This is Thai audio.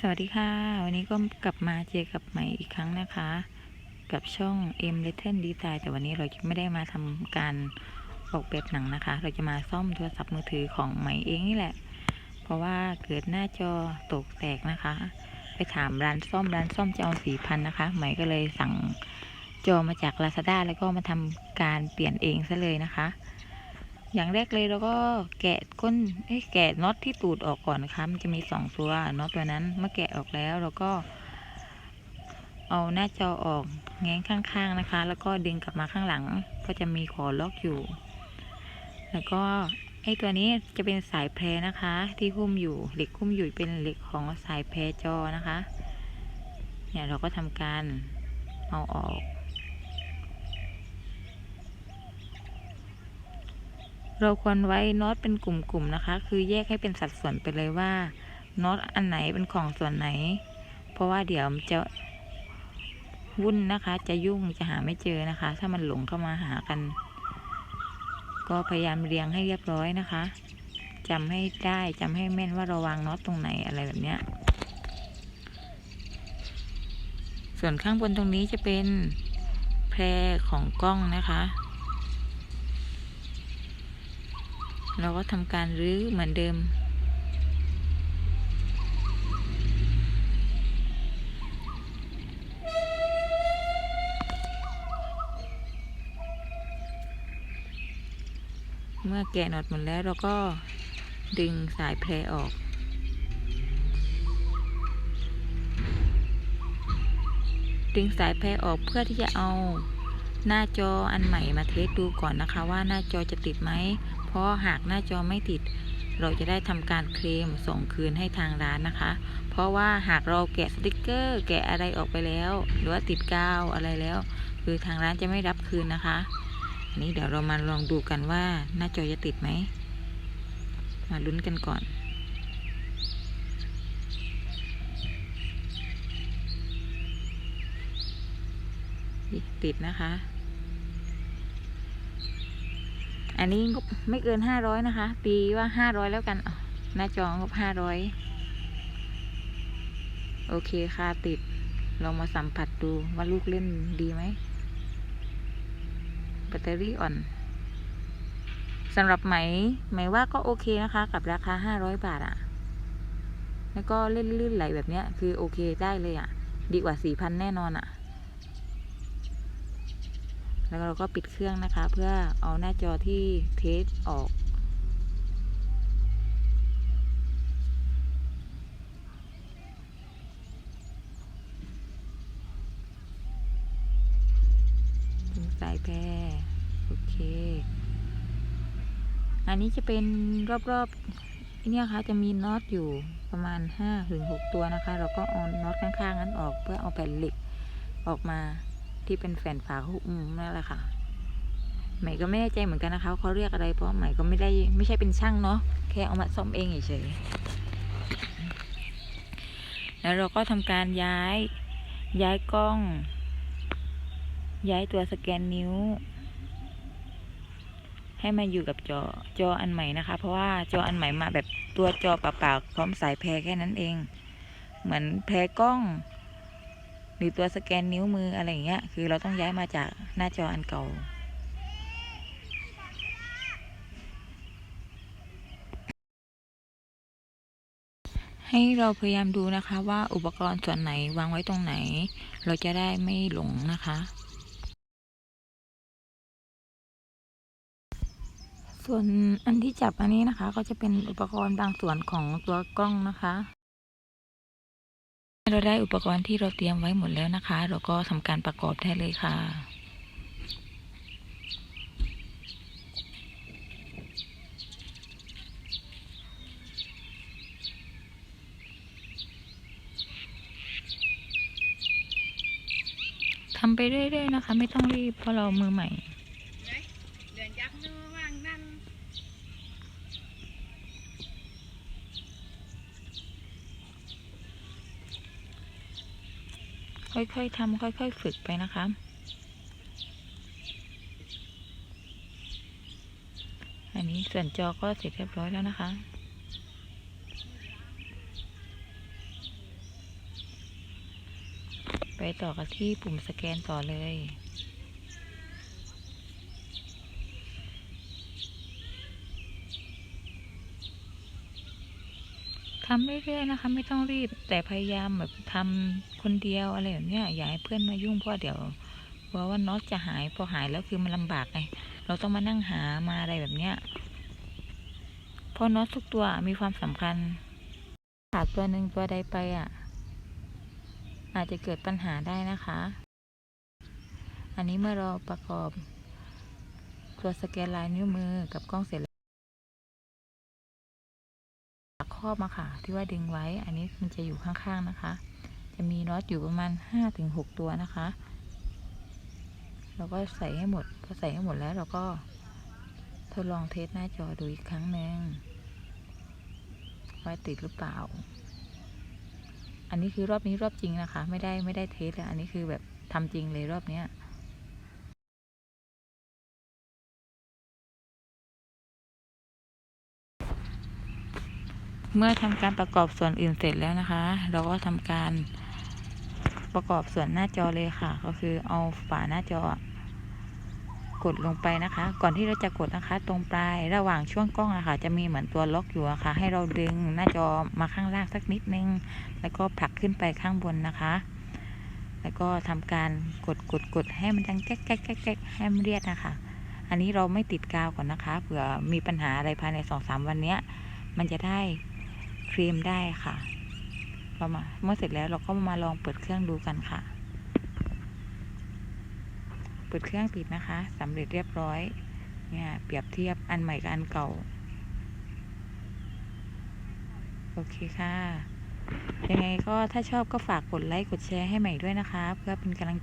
สวัสดีค่ะ วันนี้ก็กลับมาเจอกับใหม่อีกครั้งนะคะ กับช่อง M Little Design แต่วันนี้เราจะไม่ได้มาทำการออกแบบหนังนะคะ เราจะมาซ่อมโทรศัพท์มือถือของใหม่เองนี่แหละ เพราะว่าเกิดหน้าจอตกแตกนะคะ ไปถามร้านซ่อมร้านซ่อมจะเอาสี่พันนะคะ ใหม่ก็เลยสั่งจอมาจาก Lazada แล้วก็มาทำการเปลี่ยนเองซะเลยนะคะ อย่างแรกเลยเราก็แกะก้นเอ้แกะน็อตที่ตูดออกก่อนนะคะมันจะมีสองตัวน็อตตัวนั้นเมื่อแกะออกแล้วเราก็ เอาหน้าจอออกแง้งข้างๆนะคะ แล้วก็ดึงกลับมาข้างหลัง ก็จะมีขอล็อกอยู่ แล้วก็ไอ้ตัวนี้จะเป็นสายแพรนะคะ ที่หุ้มอยู่เหล็กหุ้มอยู่เป็นเหล็กของสายแพรจอนะคะ เนี่ยเราก็ทำการเอาออก เราควรไว้น็อตเป็นกลุ่มๆนะคะ คือแยกให้เป็นสัดส่วนไปเลยว่าน็อตอันไหนเป็นของส่วนไหน เพราะว่าเดี๋ยวมันจะวุ่นนะคะ จะยุ่งจะหาไม่เจอนะคะ ถ้ามันหลงเข้ามาหากัน ก็พยายามเรียงให้เรียบร้อยนะคะจำให้ได้จำให้แม่นว่าเราวางน็อตตรงไหนอะไรแบบเนี้ยส่วนข้างบนตรงนี้จะเป็นแพรของกล้องนะคะ เราก็ทำการรื้อเหมือนเดิม เมื่อแกะน็อตหมดแล้วเราก็ดึงสายแพรออกดึงสายแพรออกเพื่อที่จะเอาหน้าจออันใหม่มาเทสดูก่อนนะคะว่าหน้าจอจะติดไหม ราะหากหน้าจอไม่ติด เราจะได้ทำการเคลมส่งคืนให้ทางร้านนะคะ เพราะว่าหากเราแกะสติกเกอร์ แกะอะไรออกไปแล้ว หรือว่าติดกาวอะไรแล้ว คือทางร้านจะไม่รับคืนนะคะนนี้เดี๋ยวเรามาลองดูกันว่าหน้าจอจะติดไหม มาลุ้นกันก่อนติดนะคะ อันนี้งบไม่เกินห้าร้อยนะคะ ตีว่าห้าร้อยแล้วกันหน้าจองบห้าร้อยโอเคค่ะติดลองมาสัมผัสดูว่าลูกเล่นดีไหมแบตเตอรี่อ่อนสำหรับไหมไหมว่าก็โอเคนะคะ กับราคาห้าร้อยบาทอะ่ะ แล้วก็เล่นลื่นไหลแบบเนี้ย คือโอเคได้เลยอะ่ะ ดีกว่าสี่พันแน่นอนอะ่ะ แล้วเราก็ปิดเครื่องนะคะ เพื่อเอาหน้าจอที่เทสออก ถึงสายแพรโอเค อันนี้จะเป็นรอบๆเนี่ยค่ะจะมีน็อตอยู่ประมาณห้าถึงหกตัวนะคะ เราก็เอาน็อตข้างๆนั้นออกเพื่อเอาแผ่นเหล็กออกมา ที่เป็นแผ่นฝาหุ้มนั่นแหละค่ะใหม่ก็ไม่แน่ใจเหมือนกันนะคะเขาเรียกอะไรเพราะใหม่ก็ไม่ได้ไม่ใช่เป็นช่างเนาะแค่เอามาซ่อมเองเฉยๆแล้วเราก็ทำการย้ายย้ายกล้อง ย้ายตัวสแกนนิ้ว ให้มาอยู่กับจอจออันใหม่นะคะ เพราะว่าจออันใหม่มาแบบตัวจอเปล่าๆพร้อมสายแพรแค่นั้นเอง เหมือนแพรกล้อง หรือตัวสแกนนิ้วมืออะไรอย่างเงี้ย คือเราต้องย้ายมาจากหน้าจออันเก่า ให้เราพยายามดูนะคะว่าอุปกรณ์ส่วนไหนวางไว้ตรงไหน เราจะได้ไม่หลงนะคะ ส่วนอันที่จับอันนี้นะคะ ก็จะเป็นอุปกรณ์บางส่วนของตัวกล้องนะคะ เราได้อุปกรณ์ที่เราเตรียมไว้หมดแล้วนะคะ เราก็ทำการประกอบได้เลยค่ะทำไปเรื่อยๆนะคะ ไม่ต้องรีบเพราะเรามือใหม่ ค่อยๆทำค่อยๆฝึกไปนะคะ อันนี้ส่วนจอก็เสร็จเรียบร้อยแล้วนะคะ ไปต่อกับที่ปุ่มสแกนต่อเลย ทำเรื่อยๆนะคะ ไม่ต้องรีบ แต่พยายามแบบทำคนเดียวอะไรแบบเนี้ยอย่าให้เพื่อนมายุ่งเพราะเดี๋ยวกลัวว่าน็อตจะหายพอหายแล้วคือมันลำบากไงเราต้องมานั่งหามาอะไรแบบเนี้ยเพราะน็อตทุกตัวมีความสำคัญขาดตัวหนึ่งตัวใดไปอะ อาจจะเกิดปัญหาได้นะคะ อันนี้เมื่อเราประกอบตัวสแกนลายนิ้วมือกับกล้องเสร็จแล้ว ครอบมาค่ะ ที่ว่าดึงไว้ อันนี้มันจะอยู่ข้างๆนะคะ จะมีน็อตอยู่ประมาณห้าถึงหกตัวนะคะ เราก็ใส่ให้หมด พอใส่ให้หมดแล้วเราก็ทดลองเทสหน้าจอดูอีกครั้งหนึ่งว่าติดหรือเปล่า อันนี้คือรอบนี้รอบจริงนะคะ ไม่ได้ไม่ได้เทสเลยอันนี้คือแบบทำจริงเลยรอบเนี้ย เมื่อทำการประกอบส่วนอื่นเสร็จแล้วนะคะ เราก็ทำการประกอบส่วนหน้าจอเลยค่ะ ก็คือเอาฝาหน้าจอกดลงไปนะคะ ก่อนที่เราจะกดนะคะ ตรงปลายระหว่างช่วงกล้องอะค่ะ จะมีเหมือนตัวล็อกอยู่อะค่ะ ให้เราดึงหน้าจอมาข้างล่างสักนิดนึง แล้วก็ผลักขึ้นไปข้างบนนะคะ แล้วก็ทำการกดกดกดให้มันดังแก๊กแก๊กแก๊กแก๊กให้มันเรียดนะคะ อันนี้เราไม่ติดกาวก่อนนะคะ เผื่อมีปัญหาอะไรภายในสองสามวันเนี้ย มันจะได้ ครีมได้ค่ะเรามาเมื่อเสร็จแล้วเราก็มาลองเปิดเครื่องดูกันค่ะ เปิดเครื่องติดนะคะสำเร็จเรียบร้อย เนี่ยเปรียบเทียบอันใหม่กับอันเก่า โอเคค่ะ ยังไงก็ถ้าชอบก็ฝากกดไลค์กดแชร์ให้ใหม่ด้วยนะคะ เพื่อเป็นกำลัง